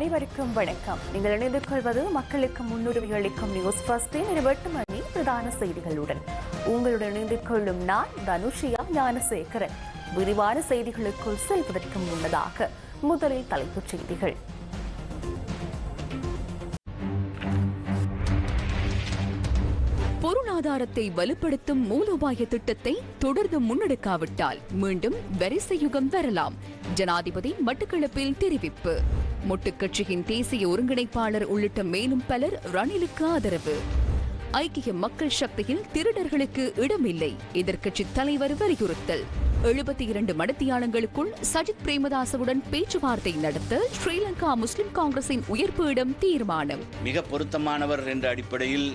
அனைவருக்கும் வணக்கம். நீங்கள் இணைந்து கொள்வது மக்களுக்கு முன்னுரிமை அளிக்கும் நியூஸ் பஸ்டின் இருபட்டு மணி பிரதான செய்திகளுடன். உங்களுடன் இணைந்து கொள்ளும் நான் தனுஷியா ஞானசேகரன். விரிவான செய்திகளுக்குள் செல்வதற்கு முன்னதாக முதலில் தலைப்புச் செய்திகள். பொருளாதாரத்தை வலுப்படுத்தும் மூலோபாய திட்டத்தை தொடர்ந்து முன்னெடுக்காவிட்டால் மீண்டும் வரிசை யுகம் வரலாம். ஜனாதிபதி மட்டுக்களப்பில் தெரிவிப்பு. முட்டுக்கட்சியின் தேசிய ஒருங்கிணைப்பாளர் உள்ளிட்ட மேலும் பலர் ரணிலுக்கு ஆதரவு. ஐக்கிய மக்கள் சக்தியில் திருடர்களுக்கு இடமில்லை. எதிர்க்கட்சி தலைவர் வலியுறுத்தல். எழுபத்தி இரண்டு மடத்தியாளங்களுக்குள் சஜித் பிரேமதாசவுடன் பேச்சுவார்த்தை நடத்த ஸ்ரீலங்கா முஸ்லிம் காங்கிரசின் உயர்ப்பு இடம் தீர்மானம். மிக பொருத்தமானவர் என்ற அடிப்படையில்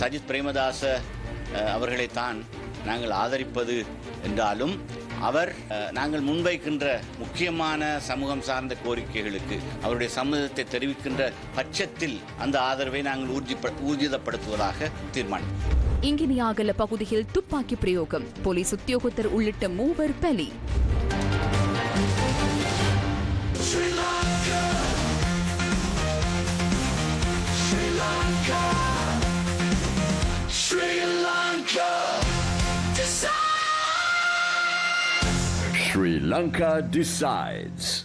சஜித் பிரேமதாச அஹ், அவர்களைத்தான் நாங்கள் ஆதரிப்பது என்றாலும் அவர் நாங்கள் முன்வைக்கின்ற முக்கியமான சமூகம் சார்ந்த கோரிக்கைகளுக்கு அவருடைய சம்மதத்தை தெரிவிக்கின்ற பட்சத்தில் அந்த ஆதரவை நாங்கள் ஊர்ஜிப்ப ஊர்ஜிதப்படுத்துவதாக தீர்மானித்தோம் இங்கினியாகல பகுதியில் துப்பாக்கி பிரயோகம். போலீஸ் உத்தியோகத்தர் உள்ளிட்ட மூவர் பலி. Sri Lanka decides.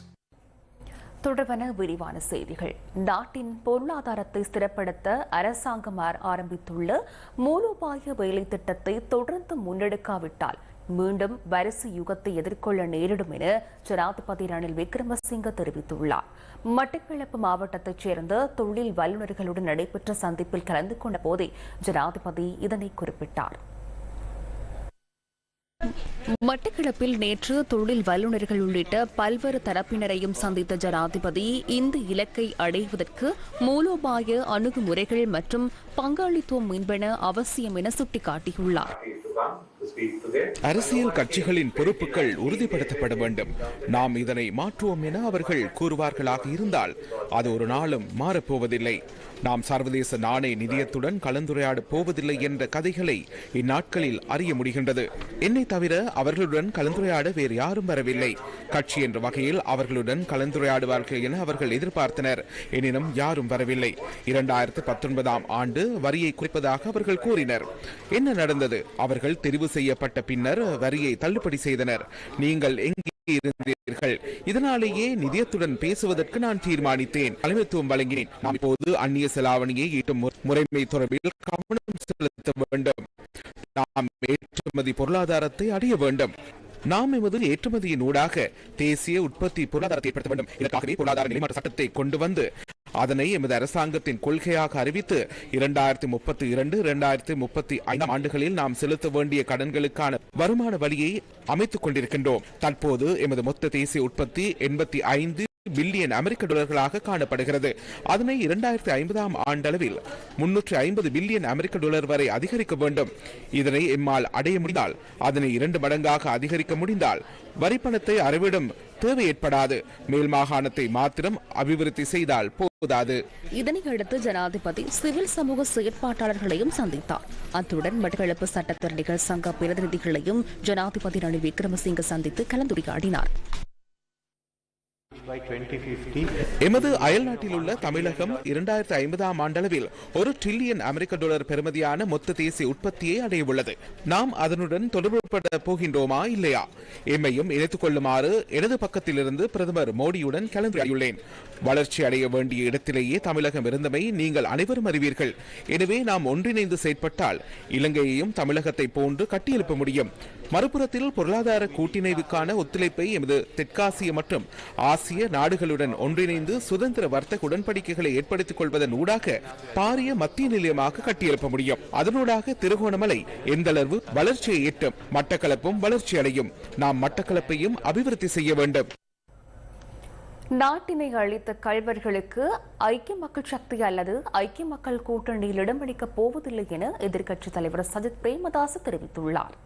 தொடர்பான விரிவான செய்திகள். நாட்டின் பொருளாதாரத்தை ஸ்திரப்படுத்த அரசாங்கம் ஆரம்பித்துள்ள மூலோபாய வேலை திட்டத்தை தொடர்ந்து முன்னெடுக்காவிட்டால் மீண்டும் வரிசை யுகத்தை எதிர்கொள்ள நேரிடும் என ஜனாதிபதி ரணில் விக்ரமசிங்க தெரிவித்துள்ளார். மட்டக்களப்பு மாவட்டத்தைச் சேர்ந்த தொழில் வல்லுநர்களுடன் நடைபெற்ற சந்திப்பில் கலந்து கொண்ட போதே ஜனாதிபதி இதனை குறிப்பிட்டார். மட்டக்களப்பில் நேற்று தொழில் வல்லுநர்கள் உள்ளிட்ட பல்வேறு தரப்பினரையும் சந்தித்த ஜனாதிபதி இந்த இலக்கை அடைவதற்கு மூலோபாய அணுகுமுறைகள் மற்றும் பங்காளித்துவம் என்பன அவசியம் என சுட்டிக்காட்டியுள்ளார். அரசியல் கட்சிகளின் பொறுப்புகள் உறுதிப்படுத்தப்பட வேண்டும். நாம் இதனை மாற்றுவோம் என அவர்கள் கூறுவார்களாக இருந்தால் அது ஒரு நாளும் மாறப்போவதில்லை. நாம் சர்வதேச நாணய நிதியத்துடன் கலந்துரையாடப் போவதில்லை என்ற கதைகளை இந்நாட்களில் அறிய முடிகின்றது. என்னை தவிர அவர்களுடன் கலந்துரையாட வேறு யாரும் வரவில்லை. கட்சி என்ற வகையில் அவர்களுடன் கலந்துரையாடுவார்கள் என அவர்கள் எதிர்பார்த்தனர். எனினும் யாரும் வரவில்லை. இரண்டாயிரத்து பத்தொன்பதாம் ஆண்டு வரியை குறைப்பதாக அவர்கள் கூறினர். என்ன நடந்தது? அவர்கள் தெரிவு செய்யப்பட்ட பின்னர் வரியை தள்ளுபடி செய்தனர். நீங்கள் எங்கே இருந்தீர்கள். இதனாலேயே நிதியத்துடன் பேசுவதற்கு நான் தீர்மானித்தேன். தலைமைத்துவம் வழங்கினேன். நாம் இப்போது அந்நிய செலாவணியை ஈட்டும் முறைமை தொடர்பில் கவனம் செலுத்த வேண்டும். நாம் ஏற்றுமதி பொருளாதாரத்தை அடைய வேண்டும். நாம் எமது ஏற்றுமதியின் ஊடாக தேசிய உற்பத்தி பொருளாதாரத்தை ஏற்படுத்த வேண்டும். இதற்காகவே பொருளாதார நிலைமாற்ற சட்டத்தை கொண்டு வந்து அதனை எமது அரசாங்கத்தின் கொள்கையாக அறிவித்து இரண்டாயிரத்தி முப்பத்தி இரண்டு இரண்டாயிரத்தி முப்பத்தி ஐந்தாம் ஆண்டுகளில் நாம் செலுத்த வேண்டிய கடன்களுக்கான வருமான வழியை அமைத்துக் கொண்டிருக்கின்றோம். தற்போது எமது மொத்த தேசிய உற்பத்தி எண்பத்தி ஐந்து பில்லியன் அமெரிக்க டாலர்களாக காணப்படுகிறது. அதனை இரண்டாயிரத்தி ஐம்பதாம் ஆண்டளவில் முன்னூற்றி ஐம்பது பில்லியன் அமெரிக்க டாலர் வரை அதிகரிக்க வேண்டும். இதனை எம்மால் அடைய முடிந்தால் அதனை இரண்டு மடங்காக அதிகரிக்க முடிந்தால் வரிப்பணத்தை அறவிடும் தேவை ஏற்படாது. மேல் மாகாணத்தை மாத்திரம் அபிவிருத்தி செய்தால் போதாது. இதனையடுத்து ஜனாதிபதி சிவில் சமூக செயற்பாட்டாளர்களையும் சந்தித்தார். அத்துடன் மட்டக்களப்பு சட்டத்தரணிகள் சங்க பிரதிநிதிகளையும் ஜனாதிபதி ரணில் விக்ரமசிங்க சந்தித்து கலந்துரையாடினார். எமது அயல்நாட்டில் உள்ள தமிழகம் இரண்டாயிரத்தி ஐம்பதாம் ஆண்டளவில் ஒரு டிரில்லியன் அமெரிக்க டாலர் பெறுமதியான மொத்த தேசிய உற்பத்தியை அடைய உள்ளது நாம் அதனுடன் தொடர்புபட போகின்றோமா இல்லையா? எம்மையும் இணைத்துக் கொள்ளுமாறு இடது பக்கத்திலிருந்து பிரதமர் மோடியுடன் கலந்துரையுள்ளேன் வளர்ச்சி அடைய வேண்டிய இடத்திலேயே தமிழகம் இருந்தமை நீங்கள் அனைவரும் அறிவீர்கள். எனவே நாம் ஒன்றிணைந்து செயற்பட்டால் இலங்கையையும் தமிழகத்தை போன்று கட்டியெழுப்ப முடியும். மறுபுறத்தில் பொருளாதார கூட்டிணைவுக்கான ஒத்துழைப்பை எமது தெற்காசிய மற்றும் ஆசிய நாடுகளுடன் ஒன்றிணைந்து சுதந்திர வர்த்தக உடன்படிக்கைகளை ஏற்படுத்திக் கொள்வதன் ஊடாக பாரிய மத்திய நிலையமாக கட்டியெழுப்ப முடியும். அதனூடாக திருகோணமலை எந்தளவு வளர்ச்சியை எட்டும் மட்டக்களப்பும் வளர்ச்சி அடையும். நாம் மட்டக்களப்பையும் அபிவிருத்தி செய்ய வேண்டும். நாட்டினை அளித்த கல்வர்களுக்கு ஐக்கிய மக்கள் சக்தி அல்லது ஐக்கிய மக்கள் கூட்டணியில் இடமளிக்கப் போவதில்லை என எதிர்க்கட்சித் தலைவர் சஜித் பிரேமதாஸ் தெரிவித்துள்ளார்.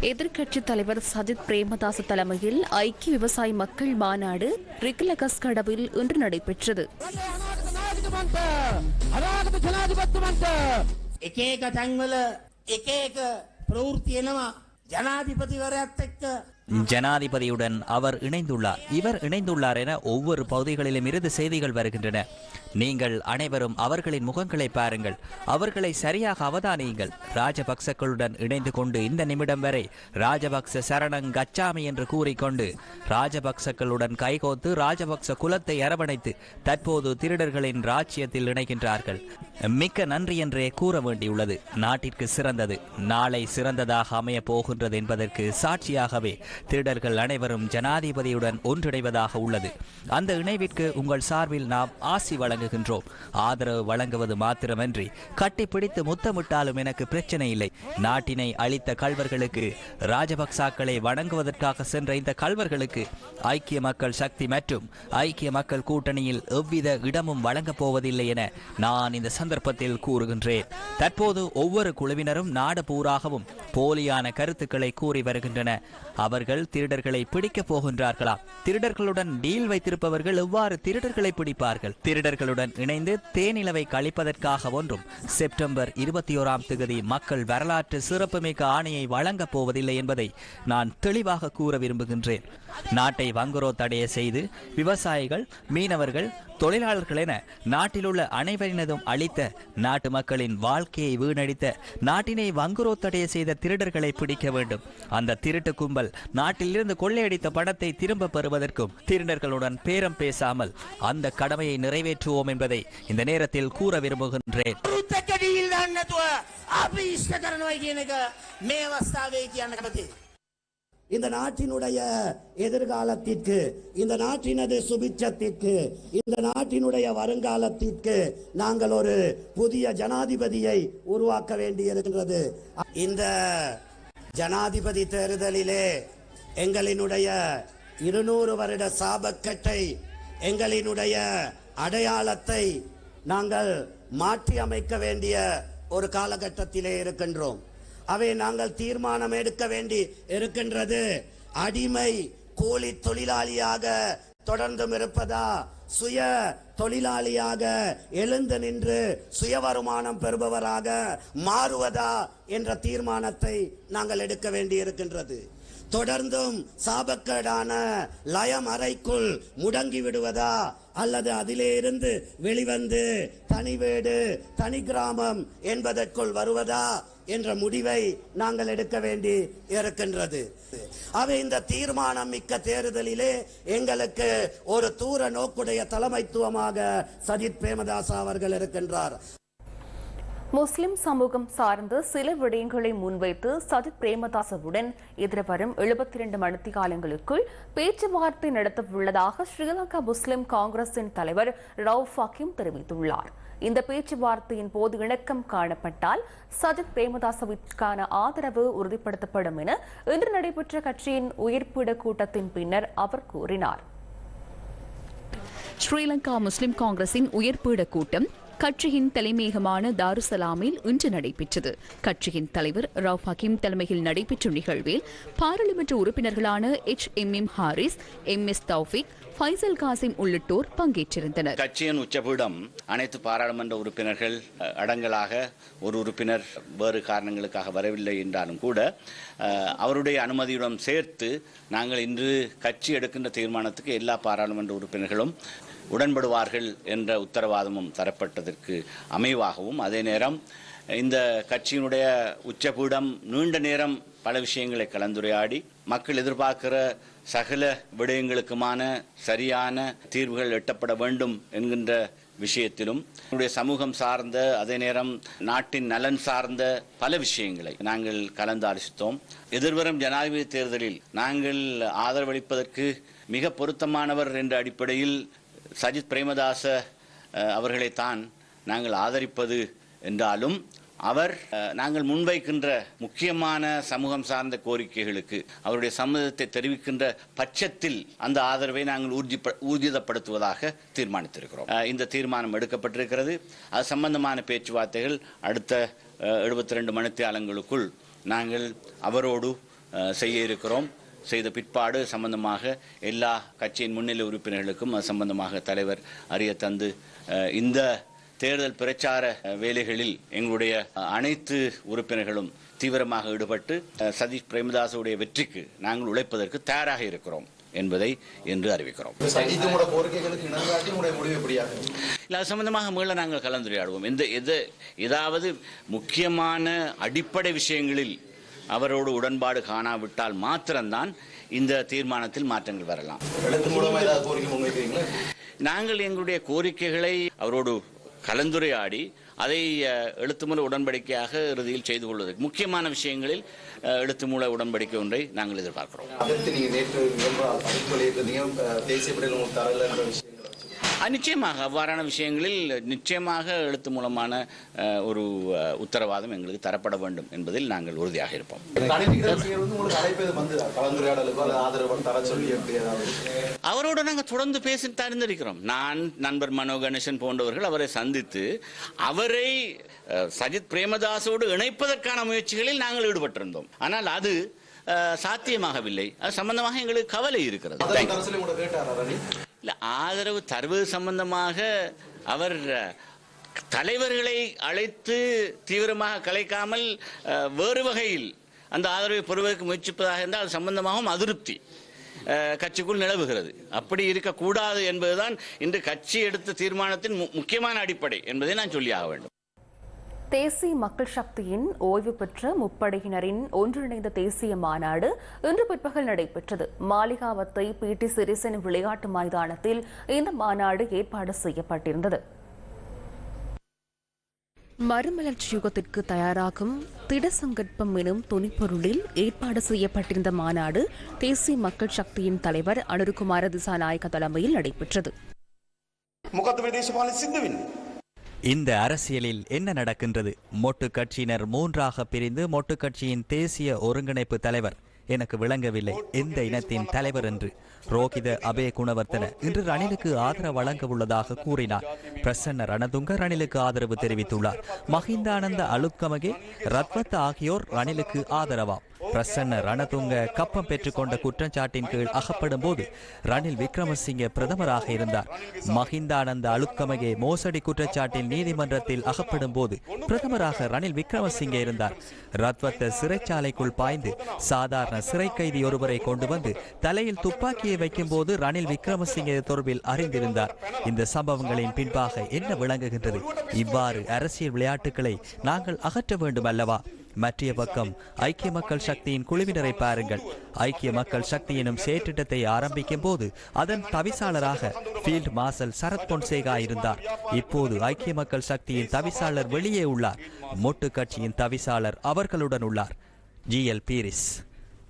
எதிர்க்கட்சித் தலைவர் சஜித் பிரேமதாச தலைமையில் ஐக்கிய விவசாய மக்கள் மாநாடு ரிக்லகஸ் கடவில் இன்று நடைபெற்றது. එක ஜனாதிபதியுடன் அவர் இணைந்துள்ளார். இவர் இணைந்துள்ளார் என ஒவ்வொரு பகுதிகளிலும் இருந்து செய்திகள் வருகின்றன. நீங்கள் அனைவரும் அவர்களின் முகங்களை பாருங்கள். அவர்களை சரியாக அவதானியுங்கள். ராஜபக்சக்களுடன் இணைந்து கொண்டு இந்த நிமிடம் வரை ராஜபக்ச சரணங் கச்சாமி என்று கூறிக்கொண்டு ராஜபக்சக்களுடன் கைகோத்து ராஜபக்ச குலத்தை அரவணைத்து தற்போது திருடர்களின் ராஜ்யத்தில் இணைகின்றார்கள். மிக்க நன்றி என்றே கூற வேண்டியுள்ளது. நாட்டிற்கு சிறந்தது. நாளை சிறந்ததாக அமைய போகின்றது என்பதற்கு சாட்சியாகவே திருடர்கள் அனைவரும் ஜனாதிபதியுடன் ஒன்றிணைவதாக உள்ளது. அந்த இணைவிற்கு உங்கள் சார்பில் நாம் ஆசி வழங்குகின்றோம். ஆதரவு வழங்குவது மாத்திரமன்றி கட்டிப்பிடித்து முத்தமிட்டாலும் எனக்கு பிரச்சனை இல்லை. நாட்டினை அளித்த கல்வர்களுக்கு ராஜபக்சாக்களை வணங்குவதற்காக சென்ற இந்த கல்வர்களுக்கு ஐக்கிய மக்கள் சக்தி மற்றும் ஐக்கிய மக்கள் கூட்டணியில் எவ்வித இடமும் வழங்கப் போவதில்லை என நான் இந்த சந்தர்ப்பத்தில் கூறுகின்றேன். தற்போது ஒவ்வொரு குழுவினரும் நாடு பூராகவும் போலியான கருத்துக்களை கூறி வருகின்றன. அவர்கள் திருடர்களை பிடிக்கப் போகின்றார்களா? திருடர்களுடன் டீல் வைத்திருப்பவர்கள் எவ்வாறு திருடர்களை பிடிப்பார்கள்? திருடர்களுடன் இணைந்து தேனிலவை கழிப்பதற்காக ஒன்றும். செப்டம்பர் இருபத்தி ஓராம் தேதி மக்கள் வரலாற்று சிறப்புமிக்க ஆணையை வழங்கப் போவதில்லை என்பதை நான் தெளிவாக கூற விரும்புகின்றேன். நாட்டை வங்குரோ தடைய செய்து விவசாயிகள் மீனவர்கள் தொழிலாளர்கள் என நாட்டிலுள்ள அனைவரினதும் அளித்த நாட்டு மக்களின் வாழ்க்கையை வீணடித்த நாட்டினை வங்குரோத்தடைய செய்த திருடர்களை பிடிக்க வேண்டும் அந்த திருட்டு கும்பல் நாட்டிலிருந்து கொள்ளையடித்த பணத்தை திரும்ப பெறுவதற்கும் திருடர்களுடன் பேரம் பேசாமல் அந்த கடமையை நிறைவேற்றுவோம் என்பதை இந்த நேரத்தில் கூற விரும்புகின்றேன் වෘත්තක ඩීල් දාන්න නැතුව අපි ඉෂ්ට කරනවා කියන එක මේ අවස්ථාවේ කියන්න කැමතියි. இந்த நாட்டினுடைய எதிர்காலத்திற்கு இந்த நாட்டினது சுபிச்சத்திற்கு இந்த நாட்டினுடைய வருங்காலத்திற்கு நாங்கள் ஒரு புதிய ஜனாதிபதியை உருவாக்க வேண்டியிருக்கின்றது. இந்த ஜனாதிபதி தேர்தலிலே எங்களினுடைய இருநூறு வருட சாபக்கட்டை எங்களினுடைய அடையாளத்தை நாங்கள் மாற்றி அமைக்க வேண்டிய ஒரு காலகட்டத்திலே இருக்கின்றோம். அவை நாங்கள் தீர்மானம் எடுக்க வேண்டி இருக்கின்றது. அடிமை கூலி தொழிலாளியாக தொடர்ந்தும் இருப்பதா? சுய தொழிலாளியாக எழுந்து நின்று சுய வருமானம் பெறுபவராக மாறுவதா? என்ற தீர்மானத்தை நாங்கள் எடுக்க வேண்டி இருக்கின்றது தொடர்ந்தும் சாபக்கேடான லயம் அறைக்குள் முடங்கி விடுவதா? அல்லது அதிலே இருந்து வெளிவந்து தனி வீடு தனி கிராமம் என்பதற்குள் வருவதா? என்ற முடிவை நாங்கள் எடுக்க வேண்டி இருக்கின்றது. அவை இந்த தீர்மானம் மிக்க தேர்தலிலே எங்களுக்கு ஒரு தூர நோக்குடைய தலைமைத்துவமாக சஜித் பிரேமதாசா அவர்கள் இருக்கின்றார். முஸ்லிம் சமூகம் சார்ந்த சில விடயங்களை முன்வைத்து சஜித் பிரேமதாசவுடன் எதிர்வரும் எழுபத்தி இரண்டு மணித்தியாலங்களுக்குள் பேச்சுவார்த்தை நடத்தவுள்ளதாக ஸ்ரீலங்கா முஸ்லிம் காங்கிரசின் தலைவர் ரவுஃப் ஹக்கீம் தெரிவித்துள்ளார். இந்த பேச்சுவார்த்தையின் போது இணக்கம் காணப்பட்டால் சஜித் பிரேமதாசவிற்கான ஆதரவு உறுதிப்படுத்தப்படும் என இன்று நடைபெற்ற கட்சியின் உயிர்ப்பிட கூட்டத்தின் பின்னர் அவர் கூறினார். ஸ்ரீலங்கா முஸ்லிம் காங்கிரசின் உயர்பீட கூட்டம் கட்சியின் தலைமையகமான தாருசலாமில் இன்று நடைபெற்றது. கட்சியின் தலைவர் ரவுப் ஹக்கீம் தலைமையில் நடைபெற்ற நிகழ்வில் பாராளுமன்ற உறுப்பினர்களான H. M. M. Harees M. S. Thowfeek Faisal Cassim உள்ளிட்டோர் பங்கேற்றிருந்தனர். கட்சியின் உச்சபீடம் அனைத்து பாராளுமன்ற உறுப்பினர்கள் அடங்கலாக ஒரு உறுப்பினர் வேறு காரணங்களுக்காக வரவில்லை என்றாலும் கூட அவருடைய அனுமதியுடன் சேர்த்து நாங்கள் இன்று கட்சி எடுக்கின்ற தீர்மானத்துக்கு எல்லா பாராளுமன்ற உறுப்பினர்களும் உடன்படுவார்கள் என்ற உத்தரவாதமும் தரப்பட்டதற்கு அமைவாகவும். அதே நேரம் இந்த கட்சியினுடைய உச்சபீடம் நீண்ட நேரம் பல விஷயங்களை கலந்துரையாடி மக்கள் எதிர்பார்க்கிற சகல விடயங்களுக்குமான சரியான தீர்வுகள் எட்டப்பட வேண்டும் என்கின்ற விஷயத்திலும் நம்முடைய சமூகம் சார்ந்த அதே நேரம் நாட்டின் நலன் சார்ந்த பல விஷயங்களை நாங்கள் கலந்தாலோசித்தோம். எதிர்வரும் ஜனாதிபதி தேர்தலில் நாங்கள் ஆதரவளிப்பதற்கு மிக பொருத்தமானவர் என்ற அடிப்படையில் சஜித் பிரேமதாச அவர்களைத்தான் நாங்கள் ஆதரிப்பது என்றாலும் அவர் நாங்கள் முன்வைக்கின்ற முக்கியமான சமூகம் சார்ந்த கோரிக்கைகளுக்கு அவருடைய சம்மதத்தை தெரிவிக்கின்ற பட்சத்தில் அந்த ஆதரவை நாங்கள் ஊர்ஜி ஊர்ஜிதப்படுத்துவதாக தீர்மானித்திருக்கிறோம். இந்த தீர்மானம் எடுக்கப்பட்டிருக்கிறது. அது சம்பந்தமான பேச்சுவார்த்தைகள் அடுத்த எழுபத்தி ரெண்டு மணித்தியாலங்களுக்குள் நாங்கள் அவரோடு செய்ய இருக்கிறோம். செய்த பிற்பாடு சம்பந்தமாக எல்லா கட்சியின் முன்னிலை உறுப்பினர்களுக்கும் அது சம்பந்தமாக தலைவர் அறிய தந்து இந்த தேர்தல் பிரச்சார வேலைகளில் எங்களுடைய அனைத்து உறுப்பினர்களும் தீவிரமாக ஈடுபட்டு சதீஷ் பிரேமதாசவுடைய வெற்றிக்கு நாங்கள் உழைப்பதற்கு தயாராக இருக்கிறோம் என்பதை என்று அறிவிக்கிறோம். இல்லை அது சம்பந்தமாக மீள நாங்கள் கலந்துரையாடுவோம். எந்த எது ஏதாவது முக்கியமான அடிப்படை விஷயங்களில் அவரோடு உடன்பாடு காணாவிட்டால் மாத்திரம்தான் இந்த தீர்மானத்தில் மாற்றங்கள் வரலாம். எழுத்து நாங்கள் எங்களுடைய கோரிக்கைகளை அவரோடு கலந்துரையாடி அதை அஹ், எழுத்துமூல உடன்படிக்கையாக இறுதியில் செய்து கொள்வதற்கு முக்கியமான விஷயங்களில் அஹ், எழுத்துமூல உடன்படிக்கை ஒன்றை நாங்கள் எதிர்பார்க்கிறோம். நிச்சயமாக அவ்வாறான விஷயங்களில் நிச்சயமாக எழுத்து மூலமான ஒரு உத்தரவாதம் எங்களுக்கு தரப்பட வேண்டும் என்பதில் நாங்கள் உறுதியாக இருப்போம். அவரோடு நாங்கள் தொடர்ந்து பேசி தருந்திருக்கிறோம் நான் நண்பர் மனோ கணேசன் போன்றவர்கள் அவரை சந்தித்து அவரை சஜித் பிரேமதாசோடு இணைப்பதற்கான முயற்சிகளில் நாங்கள் ஈடுபட்டிருந்தோம். ஆனால் அது சாத்தியமாகவில்லை. அது சம்பந்தமாக எங்களுக்கு கவலை இருக்கிறது. ஆதரவு ஆதரவு தருவது சம்பந்தமாக அவர் தலைவர்களை அழைத்து தீவிரமாக கலைக்காமல் வேறு வகையில் அந்த ஆதரவை பெறுவதற்கு முயற்சிப்பதாக இருந்தால் அது சம்பந்தமாகவும் அதிருப்தி கட்சிக்குள் நிலவுகிறது. அப்படி இருக்கக்கூடாது என்பதுதான் இன்று கட்சி எடுத்த தீர்மானத்தின் மு- முக்கியமான அடிப்படை என்பதை நான் சொல்லியாக வேண்டும். தேசிய மக்கள் சக்தியின் ஓய்வு பெற்ற முப்படையினரின் ஒன்றிணைந்த தேசிய மாநாடு இன்று பிற்பகல் நடைபெற்றது. மாளிகாவத்தை பி. டி. சிறிசேன விளையாட்டு மைதானத்தில் இந்த மாநாடு ஏற்பாடு செய்யப்பட்டிருந்தது. மறுமலர்ச்சி யுகத்திற்கு தயாராகும் திடசங்கற்பம் எனும் துணிப்பொருளில் ஏற்பாடு செய்யப்பட்டிருந்த மாநாடு தேசிய மக்கள் சக்தியின் தலைவர் அனுருகுமார திசாநாயக்க தலைமையில் நடைபெற்றது. இந்த அரசியலில் என்ன நடக்கின்றது? மொட்டு கட்சியினர் மூன்றாக பிரிந்து மொட்டு கட்சியின் தேசிய ஒருங்கிணைப்பு தலைவர் எனக்கு விளங்கவில்லை. எந்த இனத்தின் தலைவர் என்று. ரோகித அபே குணவர்த்தன இன்று ரணிலுக்கு ஆதரவு வழங்க உள்ளதாக கூறினார். பிரசன்ன ரணதுங்க ரணிலுக்கு ஆதரவு தெரிவித்துள்ளார். மஹிந்தானந்த அலுக்கமகே ரத்வத் ஆகியோர் ரணிலுக்கு ஆதரவாம். பிரசன்ன ரணதுங்க கப்பம் பெற்றுக்கொண்ட குற்றச்சாட்டின் கீழ் அகப்படும் போது ரணில் விக்ரமசிங்கே பிரதமராக இருந்தார். மஹிந்தானந்த அலுத்கமகே மோசடி குற்றச்சாட்டில் நீதிமன்றத்தில் அகப்படும் போது பிரதமராக ரணில் விக்ரமசிங்கே இருந்தார். ரத்வத்த சிறைச்சாலைக்குள் பாய்ந்து சாதாரண சிறை கைதி ஒருவரை கொண்டு வந்து தலையில் துப்பாக்கியை வைக்கும் போது ரணில் விக்ரமசிங்கே தொடர்பில் அறிந்திருந்தார். இந்த சம்பவங்களின் பின்பாக என்ன விளங்குகின்றது? இவ்வாறு அரசியல் விளையாட்டுகளை நாங்கள் அகற்ற வேண்டும் அல்லவா மற்றைய பக்கம் ஐக்கிய மக்கள் சக்தியின் குழுவினரை பாருங்கள். ஐக்கிய மக்கள் சக்தி எனும் செயற்றிட்டத்தை ஆரம்பிக்கும் போது அதன் தவிசாளராக ஃபீல்ட் மார்ஷல் சரத் பொன்சேகா இருந்தார். இப்போது ஐக்கிய மக்கள் சக்தியின் தவிசாளர் வெளியே உள்ளார். மொட்டு கட்சியின் தவிசாளர் அவர்களுடன் உள்ளார். G L Peiris.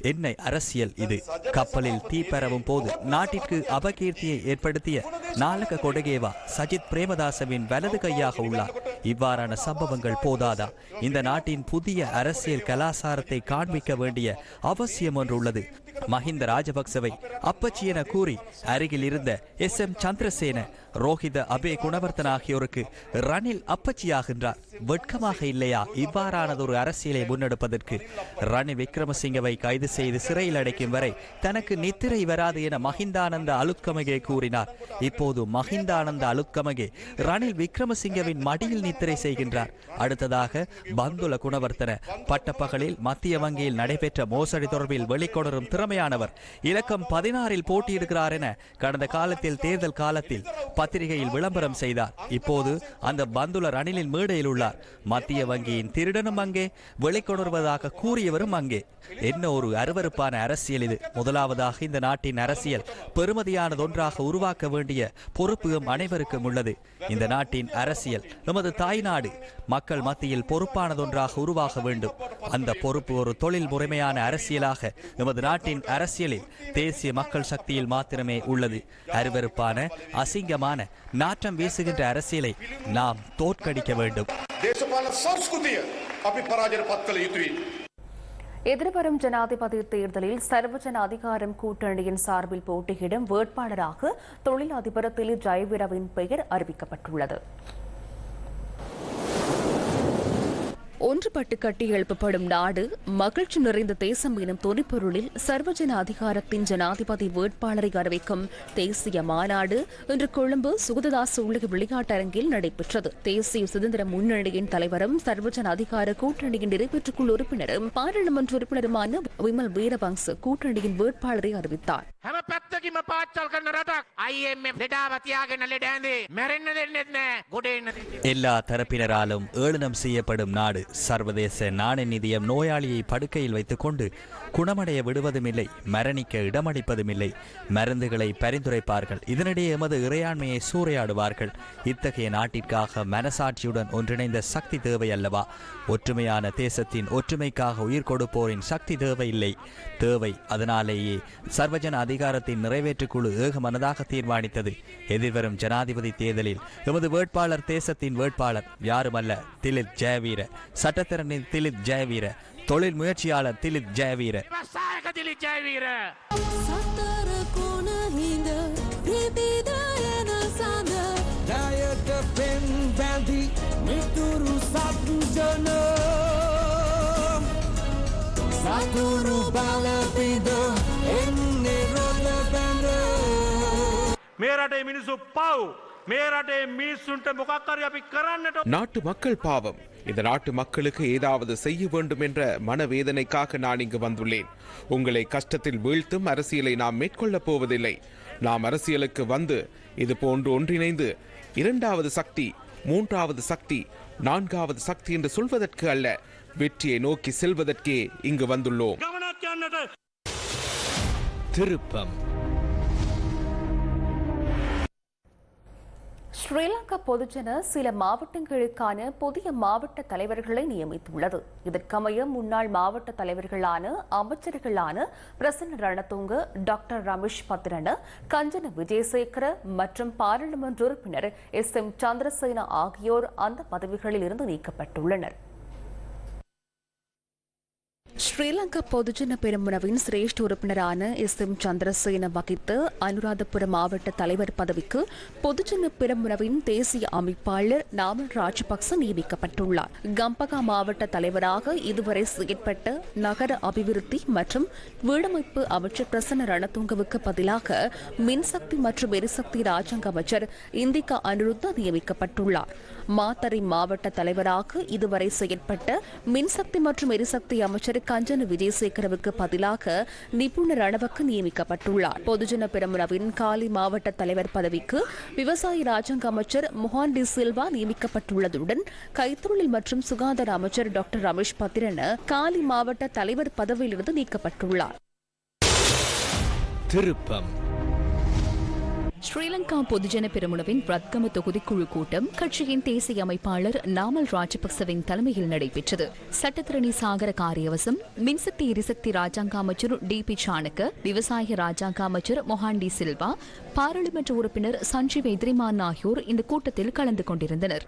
என்னை அரசியல் இது கப்பலில் தீ பரவும் போது நாட்டிற்கு அபகீர்த்தியை ஏற்படுத்திய நாலக கொடகேவா சஜித் பிரேமதாசவின் வலது கையாக உள்ளார். இவ்வாறான சம்பவங்கள் போதாதா? இந்த நாட்டின் புதிய அரசியல் கலாசாரத்தை காண்பிக்க வேண்டிய அவசியம் ஒன்று உள்ளது. மஹிந்த ராஜபக்சவை அப்பச்சி என கூறி அருகில் இருந்த S M Chandrasena Rohitha Abe குணவர்த்தன் ஆகியோருக்கு ரணில் அப்பச்சியாகின்றார். வெட்கமாக இல்லையா? இவ்வாறானதொரு அரசியலை முன்னெடுப்பதற்கு ரணில் விக்ரமசிங்கவை கைது செய்து சிறையில் அடைக்கும் வரை தனக்கு நித்திரை வராது என மஹிந்தானந்த அலுத்கமகே கூறினார். இப்போது மஹிந்தானந்த அலுத்கமகே ரணில் விக்ரமசிங்கவின் மடியில் நித்திரை செய்கின்றார். அடுத்ததாக பந்துல குணவர்த்தன பட்டப்பகலில் மத்திய வங்கியில் நடைபெற்ற மோசடி தொடர்பில் வெளிக்கொணரும் திறமையானவர். இலக்கம் பதினாறில் போட்டியிடுகிறார் என கடந்த காலத்தில் தேர்தல் காலத்தில் பத்திரிகையில் விளம்பரம் செய்தார். இப்போது அந்த பந்துல ரணிலின் மேடையில் உள்ளார். மத்திய வங்கியின் திருடனும் அங்கே வெளிக்கொணர்வதாக கூறியவரும் அங்கே. என்ன ஒரு அருவறுப்பான அரசியல் இது. முதலாவதாக இந்த நாட்டின் அரசியல் பெருமதியானதொன்றாக உருவாக்க வேண்டிய பொறுப்பும் அனைவருக்கும் உள்ளது. இந்த நாட்டின் அரசியல் நமது தாய்நாடு மக்கள் மத்தியில் பொறுப்பானதொன்றாக உருவாக வேண்டும். அந்த பொறுப்பு ஒரு தொழில் முறைமையான அரசியலாக நமது நாட்டின் கட்சியின் அரசியலில் தேசிய மக்கள் சக்தியில் மாத்திரமே உள்ளது. அருவருப்பான அசிங்கமான நாற்றம் வீசுகின்ற அரசியலை நாம் தோற்கடிக்க வேண்டும். எதிர்வரும் ஜனாதிபதி தேர்தலில் சர்வஜன அதிகாரம் கூட்டணியின் சார்பில் போட்டியிடும் வேட்பாளராக தொழிலதிபர் திலி ஜெயவீரவின் பெயர் அறிவிக்கப்பட்டுள்ளது. ஒன்றுபட்டு கட்டி எழுப்பப்படும் நாடு மகிழ்ச்சி நிறைந்த தேசம் எனும் தொனிப்பொருளில் சர்வஜன அதிகாரத்தின் ஜனாதிபதி வேட்பாளரை அறிவிக்கும் தேசிய மாநாடு இன்று கொழும்பு சுகததாஸ் உலக விளையாட்டரங்கில் நடைபெற்றது. தேசிய சுதந்திர முன்னணியின் தலைவரும் சர்வஜன அதிகார கூட்டணியின் நிறைவேற்றுக் குழு உறுப்பினரும் பாராளுமன்ற உறுப்பினருமான விமல் வீரபங்ச கூட்டணியின் வேட்பாளரை அறிவித்தார். எல்லா தரப்பினராலும் ஏளனம் செய்யப்படும் நாடு சர்வதேச நாணய நிதியம் நோயாளியை படுக்கையில் வைத்துக்கொண்டு குணமடைய விடுவதும் இல்லை மரணிக்க இடமளிப்பதும் இல்லை மருந்துகளை பரிந்துரைப்பார்கள். இதனிடையே எமது இறையாண்மையை சூறையாடுவார்கள். இத்தகைய நாட்டிற்காக மனசாட்சியுடன் ஒன்றிணைந்த சக்தி தேவை அல்லவா ஒற்றுமையான தேசத்தின் ஒற்றுமைக்காக உயிர் கொடுப்போரின் சக்தி தேவையில்லை. தேவை அதனாலேயே சர்வஜன அதிகாரத்தின் நிறைவேற்றுக்குழு ஏகமனதாக தீர்மானித்தது. எதிர்வரும் ஜனாதிபதி தேர்தலில் எமது வேட்பாளர் தேசத்தின் வேட்பாளர் யாருமல்ல? திலித் ஜெயவீர. சட்டத்திறனின் திலித் ஜெயவீர. தொழில் முயற்சியாளர் Dilith Jayaweera. Jayaweera. tanam Satu rubah lebih dah Ini roda bandar Merade minisu pau நாட்டு மக்கள் பாவம் இந்த நாட்டு மக்களுக்கு ஏதாவது செய்ய வேண்டும் என்ற மனவேதனைக்காக நான் இங்கு வந்துள்ளேன். உங்களை கஷ்டத்தில் வீழ்த்தும் அரசியலை நாம் மேற்கொள்ளப் போவதில்லை. நாம் அரசியலுக்கு வந்து இது போன்று ஒன்றிணைந்து இரண்டாவது சக்தி மூன்றாவது சக்தி நான்காவது சக்தி என்று சொல்வதற்கு அல்ல. வெற்றியை நோக்கி செல்வதற்கே இங்கு வந்துள்ளோம். திருப்பம். ஸ்ரீலங்கா பொதுஜன சில மாவட்டங்களுக்கான புதிய மாவட்ட தலைவர்களை நியமித்துள்ளது. இதற்கமைய முன்னாள் மாவட்ட தலைவர்களான அமைச்சர்களான பிரசன்ன ரணதுங்க டாக்டர் ரமேஷ் பத்ரன கஞ்சன விஜயசேகர மற்றும் பாராளுமன்ற உறுப்பினர் எஸ் எம் சந்திரசேன ஆகியோர் அந்த பதவிகளில் இருந்து நீக்கப்பட்டுள்ளனர். ஸ்ரீலங்கா பொதுஜன பெருமுனவின் சிரேஷ்ட உறுப்பினரான எஸ் எம் சந்திரசேன வகித்த அனுராதபுரம் மாவட்ட தலைவர் பதவிக்கு பொதுஜன பெருமுனவின் தேசிய அமைப்பாளர் நாமல் ராஜபக்ச நியமிக்கப்பட்டுள்ளார். கம்பகா மாவட்ட தலைவராக இதுவரை செயற்பட்ட நகர அபிவிருத்தி மற்றும் வீடமைப்பு அமைச்சர் பிரசன்ன ரணதுங்கவுக்கு பதிலாக மின்சக்தி மற்றும் எரிசக்தி ராஜாங்க அமைச்சர் இந்திகா அனிருத்தா நியமிக்கப்பட்டுள்ளார். மாத்தறை மாவட்ட தலைவராக இதுவரை செயற்பட்ட மின்சக்தி மற்றும் எரிசக்தி அமைச்சர் கஞ்சன விஜயசேகரவுக்கு பதிலாக நிபுணர் ரணவக்கு நியமிக்கப்பட்டுள்ளார். பொதுஜன பெரமுனவின் காலி மாவட்ட தலைவர் பதவிக்கு விவசாய ராஜாங்க அமைச்சர் முகான் டி சில்வா நியமிக்கப்பட்டுள்ளதுடன் கைத்தொழில் மற்றும் சுகாதார அமைச்சர் டாக்டர் ரமேஷ் பத்திரன காலி மாவட்ட தலைவர் பதவியிலிருந்து நீக்கப்பட்டுள்ளார். திருப்பம். ஸ்ரீலங்கா பொதுஜன பெருமுனவின் ரத்கம தொகுதிக்குழு கூட்டம் கட்சியின் தேசிய அமைப்பாளர் நாமல் ராஜபக்சவின் தலைமையில் நடைபெற்றது. சட்டத்திரணி சாகர காரியவசம் மின்சக்தி எரிசக்தி ராஜாங்க அமைச்சர் டி பி சாணக்க விவசாய ராஜாங்க அமைச்சர் மொஹாண்டி சில்வா பாராளுமன்ற உறுப்பினர் சஞ்சீவ் எதிரிமான் ஆகியோர் இந்த கூட்டத்தில் கலந்து கொண்டிருந்தனர்.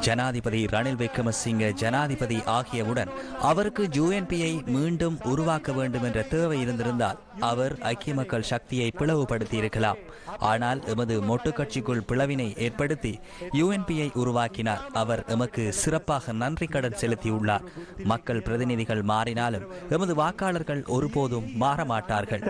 ஜனாதிபதி ரணில் விக்ரமசிங்க ஜனாதிபதி ஆகியவுடன் அவருக்கு யூஎன்பியை மீண்டும் உருவாக்க வேண்டும் என்ற தேவை இருந்திருந்தால் அவர் ஐக்கிய மக்கள் சக்தியை பிளவுபடுத்தியிருக்கலாம். ஆனால் எமது மொட்டு கட்சிக்குள் பிளவினை ஏற்படுத்தி யூஎன்பியை உருவாக்கினார். அவர் எமக்கு சிறப்பாக நன்றி கடன் செலுத்தியுள்ளார். மக்கள் பிரதிநிதிகள் மாறினாலும் எமது வாக்காளர்கள் ஒருபோதும் மாறமாட்டார்கள்.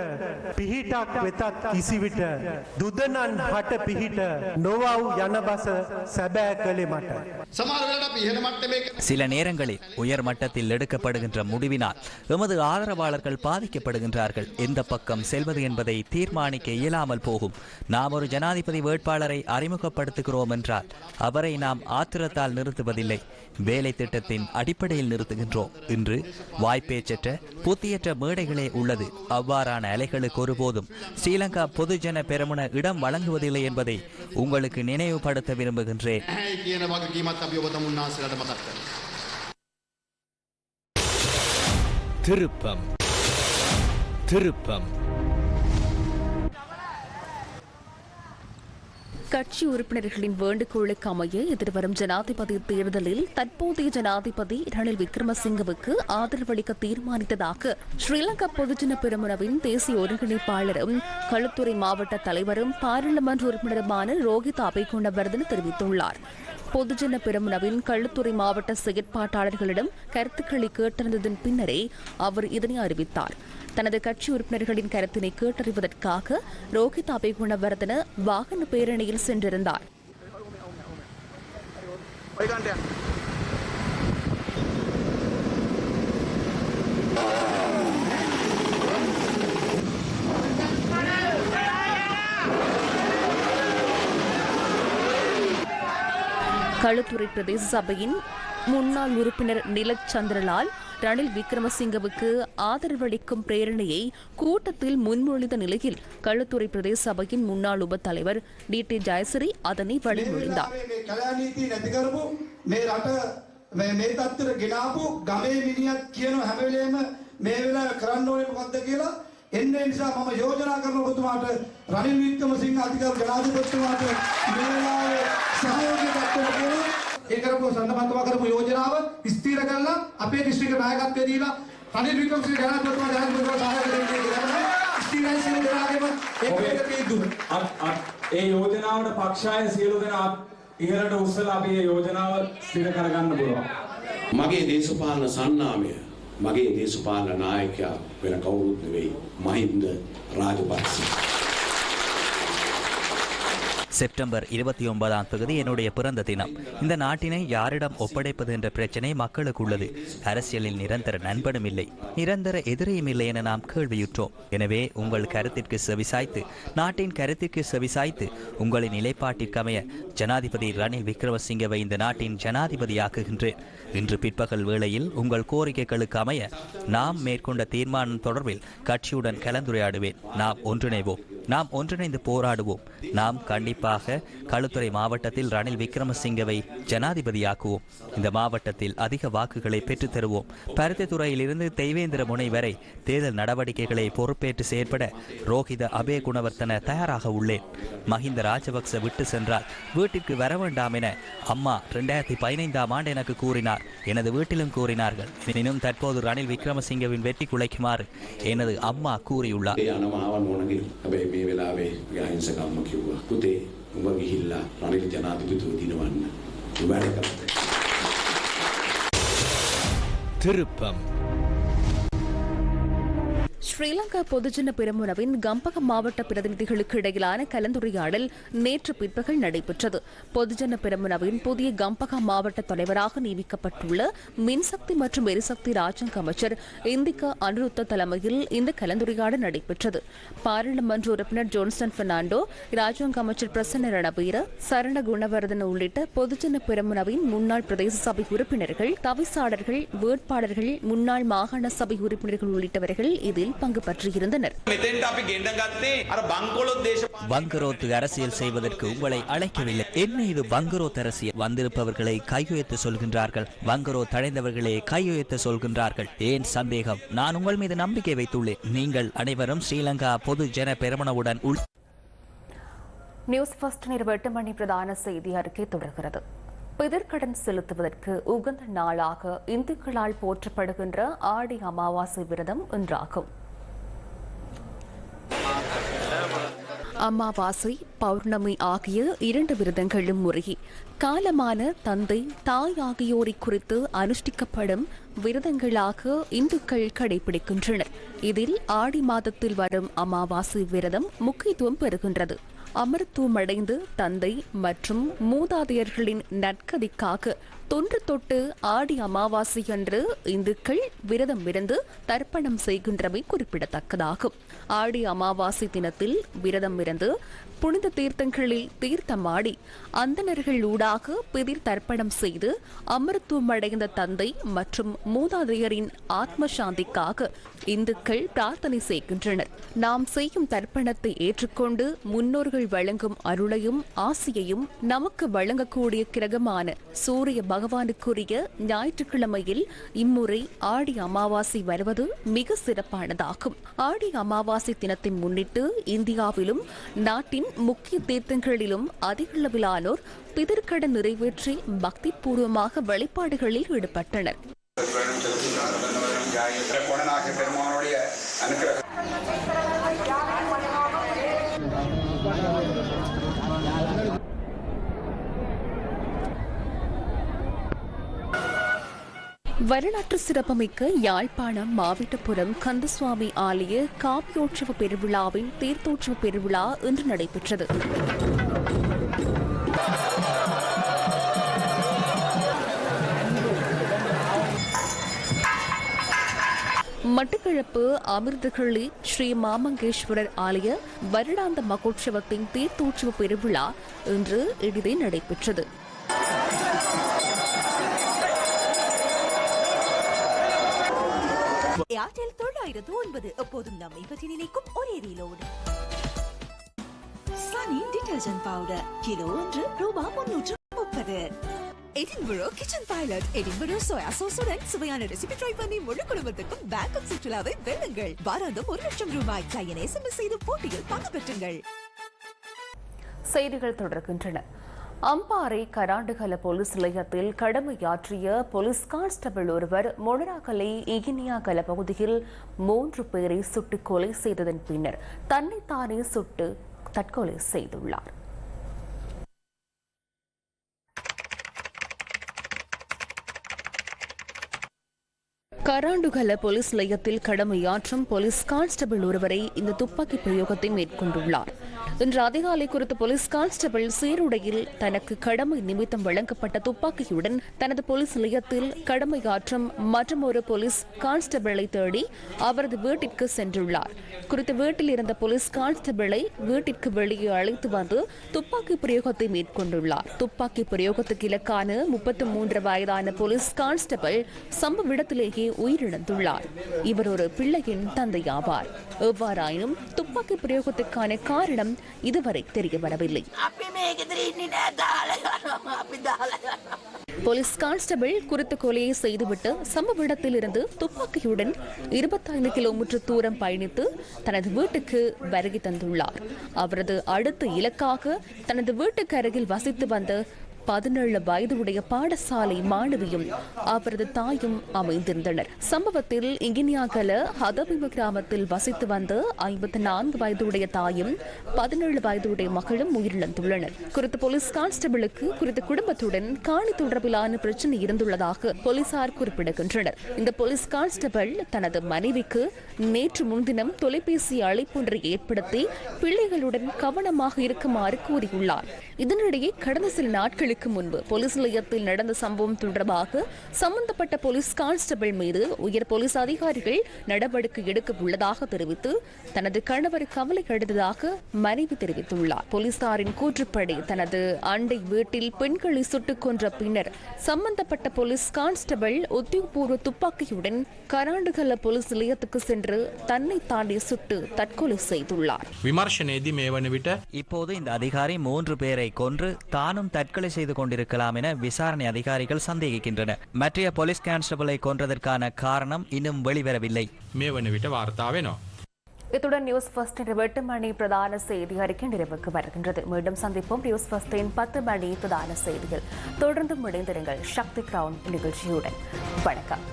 சில நேரங்களில் உயர் மட்டத்தில் எடுக்கப்படுகின்ற முடிவினால் எமது ஆதரவாளர்கள் பாதிக்கப்படுகின்றார்கள். எந்த பக்கம் செல்வது என்பதை தீர்மானிக்க இயலாமல் போகும். நாம் ஒரு ஜனாதிபதி வேட்பாளரை அறிமுகப்படுத்துகிறோம் என்றால் அவரை நாம் ஆத்திரத்தால் நிறுத்துவதில்லை. வேலை திட்டத்தின் அடிப்படையில் நிறுத்துகின்றோம். இன்று வாய்ப்பேச்சற்ற புத்தியற்ற மேடைகளே உள்ளது. அவ்வாறான அலைகளுக்கு ஒருபோதும் ஸ்ரீலங்கா பொதுஜன பெருமன இடம் வழங்குவதில்லை என்பதை உங்களுக்கு நினைவுபடுத்த விரும்புகின்றேன். திருப்பம். திருப்பம். கட்சி உறுப்பினர்களின் வேண்டுகோளுக்கு அமைய எதிர்வரும் ஜனாதிபதி தேர்தலில் தற்போதைய ஜனாதிபதி ரணில் விக்ரமசிங்கவுக்கு ஆதரவளிக்க தீர்மானித்ததாக ஸ்ரீலங்கா பொதுஜன பெருமுனவின் தேசிய ஒருங்கிணைப்பாளரும் களுத்துறை மாவட்ட தலைவரும் பாராளுமன்ற உறுப்பினருமான ரோஹித் அபைகுண்டவர்தன் தெரிவித்துள்ளார். பொதுஜன பெருமுனவின் களுத்துறை மாவட்ட செயற்பாட்டாளர்களிடம் கருத்துக்களை கேட்டறிந்ததன் பின்னரே அவர் இதனை அறிவித்தார். தனது கட்சி உறுப்பினர்களின் கருத்தினை கேட்டறிவதற்காக ரோஹித் அபேகுணவர்தன வாகன பேரணியில் சென்றிருந்தார். களுத்துறை பிரதேச சபையின் முன்னாள் உறுப்பினர் நிலச்சந்திரலால் ரணில் விக்ரமசிங்கவுக்கு ஆதரவளிக்கும் பிரேரணையை கூட்டத்தில் முன்மொழிந்த நிலையில் களுத்துறை பிரதேச சபையின் முன்னாள் உப தலைவர் டி டி ஜெயசிறி அதனை வழிமொழிந்தார் කලානීති නැති කරපු මේ රට මේ මේ තත්ත්වයට ගෙනාපු ගමේ මිනිහත් කියන හැම වෙලේම මේ වෙලාවේ කරන්න ඕනේ මොකද්ද කියලා එන්න ඒ නිසා මම යෝජනා කරන ඔබතුමාට රනිල් වික්‍රමසිංහ අධිකාර ජනාධිපතිතුමාට මේ වෙලාවේ සහයෝගය දක්වන්න කියලා ඒ කරපු සම්බන්ධව කරපු යෝජනාව ස්ථිර කරලා අපේ දිස්ත්‍රික්ක නායකත්වයේ දීලා රනිල් වික්‍රමසිංහ ජනාධිපතිතුමා ජනාධිපතිතුමා සහයෝගය දෙන්න ඒ යෝජනාවට පක්ෂාය සියලු දෙනා ඉහළට උස්සලා අපි ඒ යෝජනාව ස්ථිර කරගන්න පුළුවන්. මගේ දේශපාලන සන්නාමය මගේ දේශපාලන නායකයා වෙන කවුරුත් නෙවෙයි මහින්ද රාජපක්ෂ. செப்டம்பர் இருபத்தி ஒன்பதாம் தொகுதி என்னுடைய பிறந்த தினம். இந்த நாட்டினை யாரிடம் ஒப்படைப்பது என்ற பிரச்சனை மக்களுக்கு உள்ளது அரசியலில் நிரந்தர நண்பனும் இல்லை. நிரந்தர எதிரியும் இல்லை என நாம் கேள்வியுற்றோம். எனவே உங்கள் கருத்திற்கு செவிசாய்த்து நாட்டின் கருத்திற்கு செவிசாய்த்து உங்களின் நிலைப்பாட்டிற்கமைய ஜனாதிபதி ரணில் விக்ரமசிங்கவை இந்த நாட்டின் ஜனாதிபதியாக்குகின்றேன். இன்று பிற்பகல் வேளையில் உங்கள் கோரிக்கைகளுக்கு அமைய நாம் மேற்கொண்ட தீர்மானம் தொடர்பில் கட்சியுடன் கலந்துரையாடுவேன். நாம் ஒன்றிணைவோம். நாம் ஒன்றிணைந்து போராடுவோம். நாம் கண்டிப்பாக களுத்துறை மாவட்டத்தில் ரணில் விக்ரமசிங்கவை ஜனாதிபதியாக்குவோம். இந்த மாவட்டத்தில் அதிக வாக்குகளை பெற்றுத் தருவோம். பருத்தித்துறையிலிருந்து தெய்வேந்திர முனை வரை தேர்தல் நடவடிக்கைகளை பொறுப்பேற்று செயற்பட ரோஹித அபே குணவர்த்தன தயாராக உள்ளேன். மஹிந்த ராஜபக்ச விட்டு சென்றால் வீட்டிற்கு வர வேண்டாம் என அம்மா இரண்டாயிரத்தி பதினைந்தாம் ஆண்டு எனக்கு கூறினார். எனது வீட்டிலும் கூறினார்கள். எனினும் தற்போது ரணில் விக்ரமசிங்கவின் வெற்றி குலைக்குமாறு எனது அம்மா கூறியுள்ளார். ඒ අනමාවන් ඕනගේ හැබැයි මේ වෙලාවේ ගහිංසකම්ම කිව්වා. පුතේ උඹ ගිහිල්ලා රනිල් ජනාධිපතිතුව දිනවන්න. වැඩ කරන්න. திருப்பம் ஸ்ரீலங்கா பொதுஜன பெருமுனவின் கம்பகம் மாவட்ட பிரதிநிதிகளுக்கு இடையிலான கலந்துரையாடல் நேற்று பிற்பகல் நடைபெற்றது. பொதுஜன பெருமுனவின் புதிய கம்பகம் மாவட்ட தலைவராக நியமிக்கப்பட்டுள்ள மின்சக்தி மற்றும் எரிசக்தி ராஜங்க அமைச்சர் இந்திகா அனிருத்த தலைமையில் இந்த கலந்துரையாடல் நடைபெற்றது. பாராளுமன்ற உறுப்பினர் ஜோன்சன் பெர்னாண்டோ ராஜங்க அமைச்சர் பிரசன்ன ரணபீர சரண குணவர்தன உள்ளிட்ட பொதுஜன பெருமுனவின் முன்னாள் பிரதேச சபை உறுப்பினர்கள் தவிசாளர்கள் வேட்பாளர்கள் முன்னாள் மாகாண சபை உறுப்பினர்கள் உள்ளிட்டவர்கள் இதில் அதில் பங்கு பற்றியிருந்தனர். வங்கரோத்து அரசியல் செய்வதற்கு உங்களை அழைக்கவில்லை. என்ன இது வங்கரோத் அரசியல்? வந்திருப்பவர்களை கையெழுத்து சொல்கின்றார்கள். வங்கரோ தழைந்தவர்களே கையெழுத்து சொல்கின்றார்கள். ஏன் சந்தேகம்? நான் உங்கள் மீது நம்பிக்கை வைத்துள்ளேன். நீங்கள் அனைவரும் ஸ்ரீலங்கா பொது ஜன பெருமனவுடன் உள் நியூஸ் ஃபர்ஸ்ட் நேரம் மணி பிரதான செய்தி அறிக்கை தொடர்கிறது. பிதற்கடன் செலுத்துவதற்கு உகந்த நாளாக இந்துக்களால் போற்றப்படுகின்ற ஆடி அமாவாசை விரதம் இன்றாகும். அமாவாசை பௌர்ணமி ஆகிய இரண்டு விரதங்களும் முறையே காலமான தந்தை தாய் ஆகியோரை குறித்து அனுஷ்டிக்கப்படும் விரதங்களாக இந்துக்கள் கடைபிடிக்கின்றனர். இதில் ஆடி மாதத்தில் வரும் அமாவாசை விரதம் முக்கியத்துவம் பெறுகின்றது. அமர்த்துவமடைந்து தந்தை மற்றும் மூதாதையர்களின் நற்கதிக்காக தொன்று தொட்டு ஆடி அமாவாசை அன்று இந்துக்கள் விரதம் இருந்து தர்ப்பணம் செய்கின்றமை குறிப்பிடத்தக்கதாகும். ஆடி அமாவாசை தினத்தில் விரதம் இருந்து புனித தீர்த்தங்களில் தீர்த்தமாடி அந்தணர்கள் ஊடாக பிதிர் தர்ப்பணம் செய்து அமரத்துவமடைந்த தந்தை மற்றும் மூதாதையரின் ஆத்ம சாந்திக்காக இந்துக்கள் பிரார்த்தனை செய்கின்றனர். நாம் செய்யும் தர்ப்பணத்தை ஏற்றுக்கொண்டு முன்னோர்கள் வழங்கும் அருளையும் ஆசியையும் நமக்கு வழங்கக்கூடிய கிரகமான சூரிய பகவானுக்குரிய ஞாயிற்றுக்கிழமையில் இம்முறை ஆடி அமாவாசை வருவது மிக சிறப்பானதாகும். ஆடி அமாவாசை தினத்தை முன்னிட்டு இந்தியாவிலும் நாட்டின் முக்கிய தீர்த்தங்களிலும் அதிகளவிலானோர் பிதிர்க்கடன் நிறைவேற்றி பக்தி பூர்வமாக வழிபாடுகளில் ஈடுபட்டனர். வரலாற்று சிறப்புமிக்க யாழ்ப்பாணம் மாவட்டபுரம் கந்தசுவாமி ஆலய காவியோற்சவ பெருவிழாவின் தீர்த்தோற்சவ பெருவிழா இன்று நடைபெற்றது. மட்டக்களப்பு அமிர்தகளி ஸ்ரீ மாமங்கேஸ்வரர் ஆலய வருடாந்த மகோற்சவத்தின் தீர்த்தோற்சவ பெருவிழா இன்று இனிதே நடைபெற்றது. ஏர்டெல் தொள்ளாயிரத்து ஒன்பது. எப்போதும் நம்மை பற்றி நினைக்கும் ஒரே ரீலோடு. சனி டிடர்ஜென்ட் பவுடர் கிலோ ஒன்று ரூபா முன்னூற்று முப்பது. Edinborough kitchen pilot Edinborough soya சோசுடன் சுவையான ரெசிபி ட்ரை பண்ணி முழு குடும்பத்துக்கும் பேங்காக் சுற்றுலாவை வெல்லுங்கள். வாராந்தம் ஒரு லட்சம் ரூபாய். கையனை எஸ்எம்எஸ் செய்து போட்டியில் பங்கு பெற்றுங்கள். செய்திகள் தொடர்கின்றன. அம்பாறை கராண்டுகல போலீஸ் நிலையத்தில் கடமையாற்றிய போலீஸ் கான்ஸ்டபிள் ஒருவர் மொனராகலை இகினியாகல பகுதியில் மூன்று பேரை சுட்டு கொலை செய்ததன் பின்னர் தன்னைத்தானே சுட்டு தற்கொலை செய்துள்ளார். கராண்டுகல போலீஸ் நிலையத்தில் கடமையாற்றும் போலீஸ் கான்ஸ்டபிள் ஒருவரை இந்த துப்பாக்கி பிரயோகத்தை மேற்கொண்டுள்ளார். இன்று அதிகாலை குறித்த போலீஸ் கான்ஸ்டபிள் சீருடையில் தனக்கு கடமை நிமித்தம் வழங்கப்பட்ட துப்பாக்கியுடன் தனது போலீஸ் நிலையத்தில் கடமையாற்றும் மற்றொரு போலீஸ் கான்ஸ்டபிளை தேடி அவரது வீட்டிற்கு சென்றுள்ளார். குறித்த வீட்டில் இருந்த போலீஸ் கான்ஸ்டபிளை வீட்டிற்கு வெளியே அழைத்து வந்து துப்பாக்கி பிரயோகத்தை மேற்கொண்டுள்ளார். துப்பாக்கி பிரயோகத்துக்கு இலக்கான முப்பத்தி மூன்று வயதான போலீஸ் கான்ஸ்டபிள் சம்பவ இடத்திலேயே உயிரிழந்துள்ளார். இவர் ஒரு பிள்ளையின் தந்தையாவார். எவ்வாறாயினும் துப்பாக்கி பிரயோகத்துக்கான காரணம் இதுவரை தெரியவரவில்லை. போலீஸ் கான்ஸ்டபிள் குறித்த கொலையை செய்துவிட்டு சம்பவ இடத்தில் இருந்து துப்பாக்கியுடன் இருபத்தைந்து கிலோமீட்டர் தூரம் பயணித்து தனது வீட்டுக்கு வருகை தந்துள்ளார். அவரது அடுத்த இலக்காக தனது வீட்டுக்கு அருகில் வசித்து வந்த பதினேழு வயது உடைய பாடசாலை மாணவியும் அவரது தாயும் அமைந்திருந்தனர். சம்பவத்தில் இங்கினியாகல ஹதபிம கிராமத்தில் வசித்து வந்த ஐம்பத்தி நான்கு வயதுடைய தாயும் பதினேழு வயதுடைய மகளும் உயிரிழந்துள்ளனர். குறித்த போலீஸ் கான்ஸ்டபிளுக்கு குறித்த குடும்பத்துடன் காணி தொடர்பிலான பிரச்சனை இருந்துள்ளதாக போலீசார் குறிப்பிடுகின்றனர். இந்த போலீஸ் கான்ஸ்டபிள் தனது மனைவிக்கு நேற்று முன்தினம் தொலைபேசி அழைப்பொன்றை ஏற்படுத்தி பிள்ளைகளுடன் கவனமாக இருக்குமாறு கூறியுள்ளார். இதனிடையே கடந்த சில நாட்களில் நாட்களுக்கு முன்பு போலீஸ் நிலையத்தில் நடந்த சம்பவம் தொடர்பாக சம்பந்தப்பட்ட போலீஸ் கான்ஸ்டபிள் மீது உயர் போலீஸ் அதிகாரிகள் நடவடிக்கை எடுக்க உள்ளதாக தெரிவித்து தனது கணவர் கவலை அடைந்ததாக மனைவி தெரிவித்துள்ளார். போலீசாரின் கூற்றுப்படி தனது அண்டை வீட்டில் பெண்களை சுட்டுக் கொன்ற பின்னர் சம்பந்தப்பட்ட போலீஸ் கான்ஸ்டபிள் உத்தியோகபூர்வ துப்பாக்கியுடன் கராண்டுகல போலீஸ் நிலையத்துக்கு சென்று தன்னை தாண்டி சுட்டு தற்கொலை செய்துள்ளார். விமர்சனேதி மேவன விட்ட இப்போது இந்த அதிகாரி மூன்று பேரை கொன்று தானும் தற்கொலை செய்து செய்து கொண்டிருக்கலாம் என விசாரணை அதிகாரிகள் சந்தேகிக்கின்றனர். மற்றைய போலீஸ் கான்ஸ்டபிளை கொன்றதற்கான காரணம் இன்னும் வெளிவரவில்லை. மேவன விட்ட வார்த்தாவேனோ இத்துடன் நியூஸ் ஃபர்ஸ்ட் என்ற எட்டு மணி பிரதான செய்தி அறிக்கை நிறைவுக்கு வருகின்றது. மீண்டும் சந்திப்போம் நியூஸ் ஃபர்ஸ்டின் பத்து மணி பிரதான செய்திகள். தொடர்ந்து இணைந்திருங்கள். சக்தி கிரவுண்ட் நிகழ்ச்சியுடன். வணக்கம்.